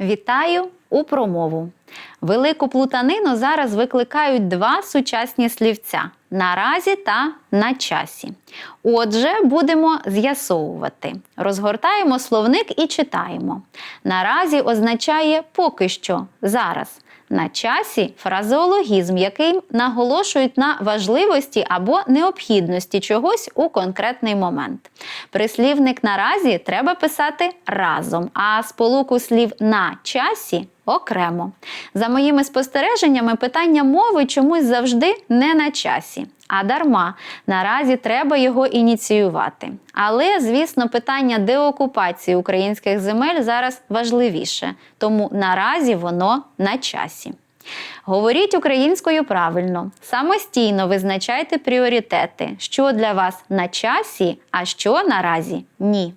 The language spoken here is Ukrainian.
Вітаю у промову. Велику плутанину зараз викликають два сучасні слівця наразі та на часі. Отже, будемо з'ясовувати. Розгортаємо словник і читаємо. Наразі означає поки що зараз. На часі фразеологізм, який наголошують на важливості або необхідності чогось у конкретний момент. Прислівник наразі треба писати разом, а сполуку слів на часі окремо. За моїми спостереженнями, питання мови чомусь завжди не на часі. А дарма наразі треба його ініціювати. Але, звісно, питання деокупації українських земель зараз важливіше, тому наразі воно на часі. Говоріть українською правильно, самостійно визначайте пріоритети, що для вас на часі, а що наразі ні.